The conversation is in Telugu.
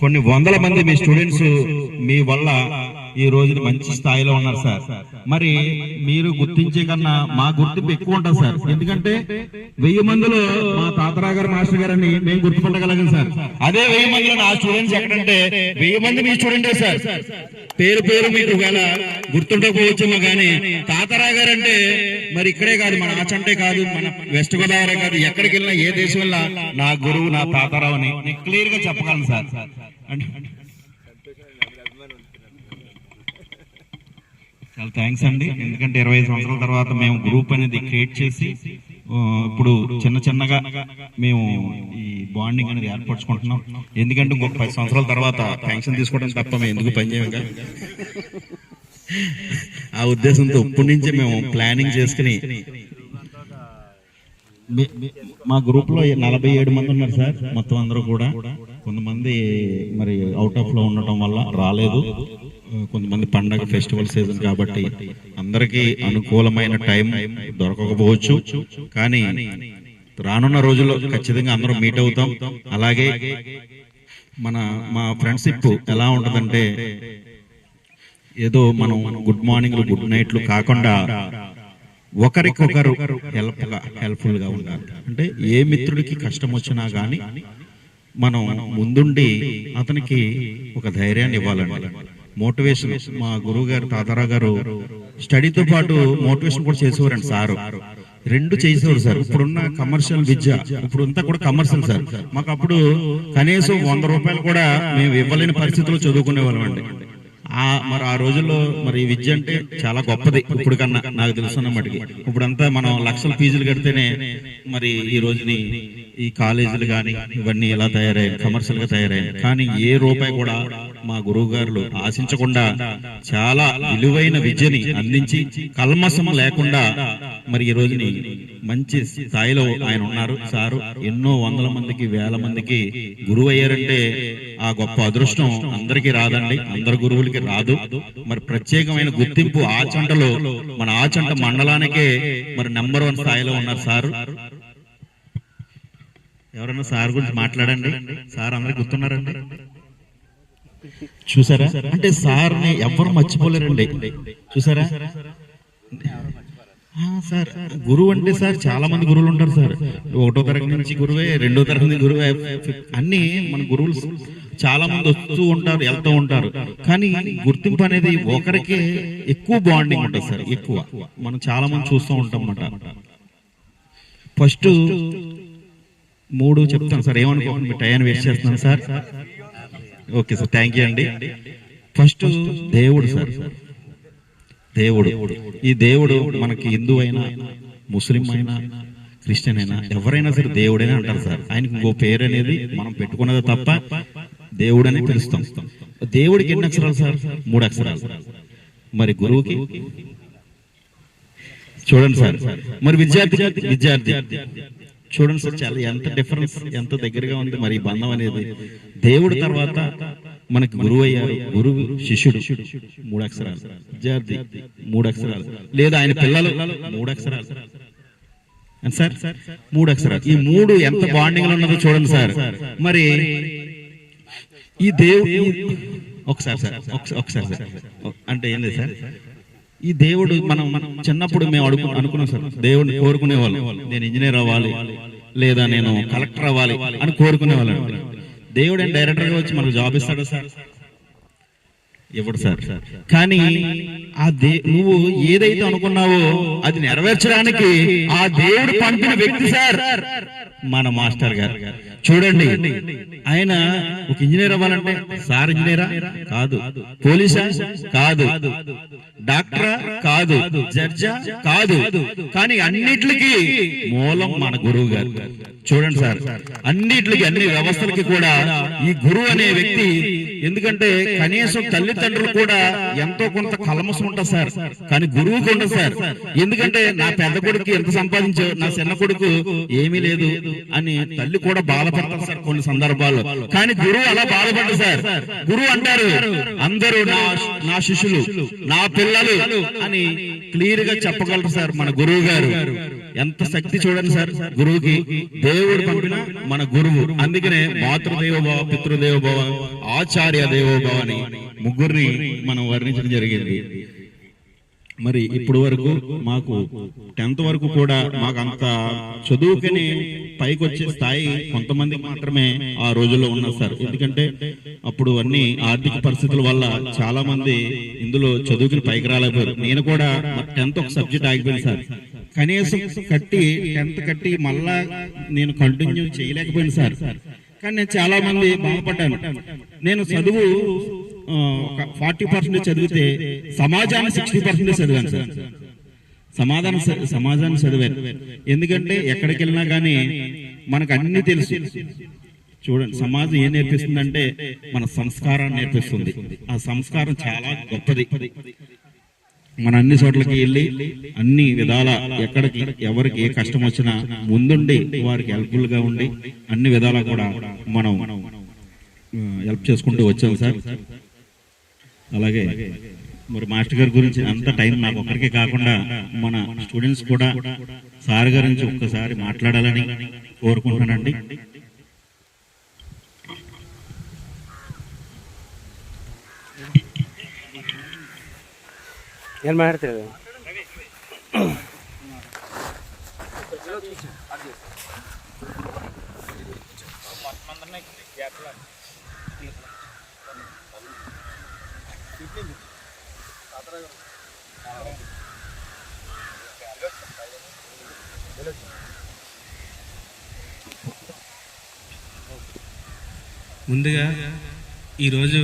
కొన్ని వందల మంది మీ స్టూడెంట్స్ మీ వల్ల ఈ రోజున మంచి స్థాయిలో ఉన్నారు సార్. మరి మీరు గుర్తించే కన్నా మా గుర్తింపు ఎక్కువ ఉంటుంది సార్. ఎందుకంటే వెయ్యి మందిలో మా తాతరా గారు మాస్టర్ గారని మేము గుర్తుపట్టగలం సార్. అదే వెయ్యి మందిలో నా స్టూడెంట్స్ ఎక్కడంటే వెయ్యి మంది మీ స్టూడెంటే సార్. పేరు పేరు మీకు వేళ గుర్తుండకపోవచ్చేమో కానీ తాతరా గారు అంటే మరి ఇక్కడే కాదు మన ఆచంటే కాదు మన వెస్ట్ గోదావరి కాదు ఎక్కడికి వెళ్ళినా ఏ దేశం వెళ్ళినా నా గురువు నా తాతారావు అని క్లియర్గా చెప్పగలను సార్. అంటే చాలా థ్యాంక్స్ అండి. ఎందుకంటే ఇరవై ఐదు సంవత్సరాల తర్వాత మేము గ్రూప్ అనేది క్రియేట్ చేసి ఇప్పుడు చిన్న చిన్నగా మేము ఈ బాండింగ్ అనేది ఏర్పరచుకుంటున్నాం. ఎందుకంటే ఇంకొక పది సంవత్సరాల తర్వాత పెన్షన్ తీసుకోవడం తప్ప మేము ఎందుకు పనిచేయగా ఆ ఉద్దేశంతో ఇప్పటి నుంచే మేము ప్లానింగ్ చేసుకుని మా గ్రూప్లో నలభై ఏడు మంది ఉన్నారు సార్. మొత్తం అందరూ కూడా. కొంతమంది మరి అవుట్ ఆఫ్లో ఉండటం వల్ల రాలేదు. కొంతమంది పండగ ఫెస్టివల్ సీజన్ కాబట్టి అందరికీ అనుకూలమైన టైం దొరకకపోవచ్చు. కానీ రానున్న రోజుల్లో ఖచ్చితంగా అందరం మీట్ అవుతాం. అలాగే మన మా ఫ్రెండ్షిప్ ఎలా ఉంటదంటే ఏదో మనం గుడ్ మార్నింగ్లు గుడ్ నైట్లు కాకుండా ఒకరికొకరు హెల్ప్ హెల్ప్ఫుల్గా హెల్ప్ఫుల్గా ఉండాలి. అంటే ఏ మిత్రుడికి కష్టం వచ్చినా కానీ మనం ముందుండి అతనికి ఒక ధైర్యాన్ని ఇవ్వాలండి. మోటివేషన్ మా గురువు గారు తాతారా గారు స్టడీతో పాటు మోటివేషన్ కూడా చేసేవారండి సారు. రెండు చేసేవారు సార్. ఇప్పుడున్న కమర్షియల్ విద్య ఇప్పుడు అంతా కూడా కమర్షియల్ సార్. మాకు అప్పుడు కనీసం వంద రూపాయలు కూడా మేము ఇవ్వలేని పరిస్థితుల్లో చదువుకునే వాళ్ళం అండి. మరి ఆ రోజుల్లో మరి ఈ విద్య అంటే చాలా గొప్పది ఇప్పుడు కన్నా నాకు తెలుసున్న మటుకి ఇప్పుడంతా మనం లక్షల ఫీజులు కడితేనే మరి ఈ రోజుని ఈ కాలేజీలు కానీ ఇవన్నీ ఎలా తయారయ్యాయి? కమర్షియల్గా తయారయ్యాయి. కానీ ఏ రూపాయి కూడా మా గురువు గారు ఆశించకుండా చాలా విలువైన విద్యని అందించి కల్మసం లేకుండా మరి ఈ రోజుని మంచి స్థాయిలో ఆయన ఉన్నారు. సారు ఎన్నో వందల మందికి వేల మందికి గురువు అయ్యారంటే ఆ గొప్ప అదృష్టం అందరికీ రాదండి. అందరి గురువులకి రాదు. మరి ప్రత్యేకమైన గుర్తింపు ఆచంటలో మన ఆచంట మండలానికే మరి నెంబర్ వన్ స్థాయిలో ఉన్నారు సారు. ఎవరన్నా సార్ గురించి మాట్లాడండి. సార్ అందరికి గుర్తున్నారండి? చూసారా? అంటే సార్ని ఎవరు మర్చిపోలేరండి. చూసారా? సార్ గురువు అంటే సార్ చాలా మంది గురువులు ఉంటారు సార్. ఒకటో తరగతి నుంచి గురువే రెండో తరగతి నుంచి గురువే అన్ని మన గురువులు చాలా మంది వస్తూ ఉంటారు వెళ్తూ ఉంటారు. కానీ గుర్తింపు అనేది ఒకరికే ఎక్కువ బాండింగ్ ఉంటుంది సార్ ఎక్కువ. మనం చాలా మంది చూస్తూ ఉంటాం అన్నమాట. ఫస్ట్ మూడు చెప్తాను సార్ ఏమనుకోండి మీ టైం వేస్ట్ చేస్తున్నాను sir. Okay sir thank you అండి. ఫస్ట్ దేవుడు సార్. దేవుడు. ఈ దేవుడు మనకి హిందూ అయినా ముస్లిం అయినా క్రిస్టియన్ అయినా ఎవరైనా సరే దేవుడైనా అంటారు సార్. ఆయనకి ఇంకో పేరు అనేది మనం పెట్టుకున్నది తప్ప దేవుడనే పిలుస్తాం. దేవుడికి ఎన్ని అక్షరాలు సార్? మూడు అక్షరాలు. మరి గురువుకి? చూడండి సార్. మరి విద్యార్థి విద్యార్థి. చూడండి సార్ చాలా ఎంత డిఫరెన్స్ ఎంత దగ్గరగా ఉంది మరి బంధం అనేది. దేవుడి తర్వాత మనకి గురువు అయ్యారు గురువు శిష్యుడు మూడు అక్షరాలు విద్యార్థి మూడు అక్షరాలు లేదా ఆయన పిల్లలు మూడు అక్షరాలు సార్ మూడు అక్షరాలు ఈ మూడు ఎంత బాండింగ్లో ఉన్నదో చూడండి సార్. మరి ఈ దేవుడు ఒకసారి సార్ ఒకసా- ఒకసారి సార్. అంటే ఏం లేదు సార్? ఈ దేవుడు మనం మనం చిన్నప్పుడు మేము అడుగు అనుకున్నాం సార్. దేవుడిని కోరుకునేవాళ్ళం. నేను ఇంజనీర్ అవ్వాలి లేదా నేను కలెక్టర్ అవ్వాలి అని కోరుకునేవాళ్ళం. దేవుడు డైరెక్టర్గా వచ్చి మనకు జాబ్ ఇస్తాడు సార్? ఇవ్వడు సార్? కానీ ఆ దే నువ్వు ఏదైతే అనుకున్నావో అది నెరవేర్చడానికి ఆ దేవుడు పంపిన వ్యక్తి సార్ మన మాస్టర్ గారు. చూడండి ఆయన ఒక ఇంజనీర్ అవ్వాలంటే సార్ ఇంజనీరా? కాదు. పోలీసా? కాదు. డాక్టరా? కాదు. జడ్జా? కాదు. కానీ అన్నిటికి మూలం మన గురువు గారు. చూడండి సార్ అన్నిటికి అన్ని వ్యవస్థలకి కూడా ఈ గురువు అనే వ్యక్తి ఎందుకంటే కనీసం తల్లిదండ్రులు కూడా ఎంతో కొంత కలమసం ఉంటుంది సార్. కానీ గురువుకు ఉండదు సార్. ఎందుకంటే నా పెద్ద కొడుకు ఎంత సంపాదించావు నా చిన్న కొడుకు ఏమీ లేదు అని తల్లి కూడా బాధపడతారు సార్ కొన్ని సందర్భాల్లో. కానీ గురువు అలా బాధపడదు సార్. గురువు అంటారు అందరూ నా నా శిష్యులు నా పిల్లలు అని క్లియర్గా చెప్పగలరు సార్ మన గురువు గారు. ఎంత శక్తి చూడండి సార్ గురువుకి దేవుడు పంపిన మన గురువు. అందుకనే మాతృదేవోభవ పితృదేవోభవ ఆచార్య దేవోభవ అని ముగ్గురిని మనం వర్ణించడం జరిగింది. మరి ఇప్పుడు వరకు మాకు టెన్త్ వరకు కూడా మాకు అంత చదువుకుని పైకి వచ్చే స్థాయి కొంతమందికి మాత్రమే ఆ రోజుల్లో ఉన్నారు సార్. ఎందుకంటే అప్పుడు అన్ని ఆర్థిక పరిస్థితుల వల్ల చాలా మంది ఇందులో చదువుకుని పైకి రాలేకపోయారు. నేను కూడా టెన్త్ ఒక సబ్జెక్ట్ ఆగిపోయింది సార్. కనీసం కట్టి టెన్త్ కట్టి మళ్ళా నేను కంటిన్యూ చేయలేకపోయింది సార్. కానీ నేను చాలా మంది బాధపడ్డాను. నేను చదువు ఒక ఫార్టీ పర్సెంట్ చదివితే సమాజాన్ని సిక్స్టీ పర్సెంట్ చదివాను సార్. సమాధానం సమాజాన్ని చదివాను. ఎందుకంటే ఎక్కడికి వెళ్ళినా కానీ మనకు అన్ని తెలుసు. చూడండి సమాజం ఏం నేర్పిస్తుందంటే మన సంస్కారాన్ని నేర్పిస్తుంది. ఆ సంస్కారం చాలా గొప్పది. మన అన్ని చోట్లకి వెళ్ళి అన్ని విధాల ఎక్కడికి ఎవరికి ఏ కష్టం వచ్చినా ముందుండి వారికి హెల్ప్ఫుల్గా ఉండి అన్ని విధాలా కూడా మనం హెల్ప్ చేసుకుంటూ వచ్చాం సార్. అలాగే మరి మాస్టర్ గారి గురించి అంత టైం నాకు ఒక్కరికే కాకుండా మన స్టూడెంట్స్ కూడా సార్ గారి నుంచి ఒక్కసారి మాట్లాడాలని కోరుకుంటున్నానండి. ಏನು ಮಾಡ್ತೀರಿ ముందుగా ఈరోజు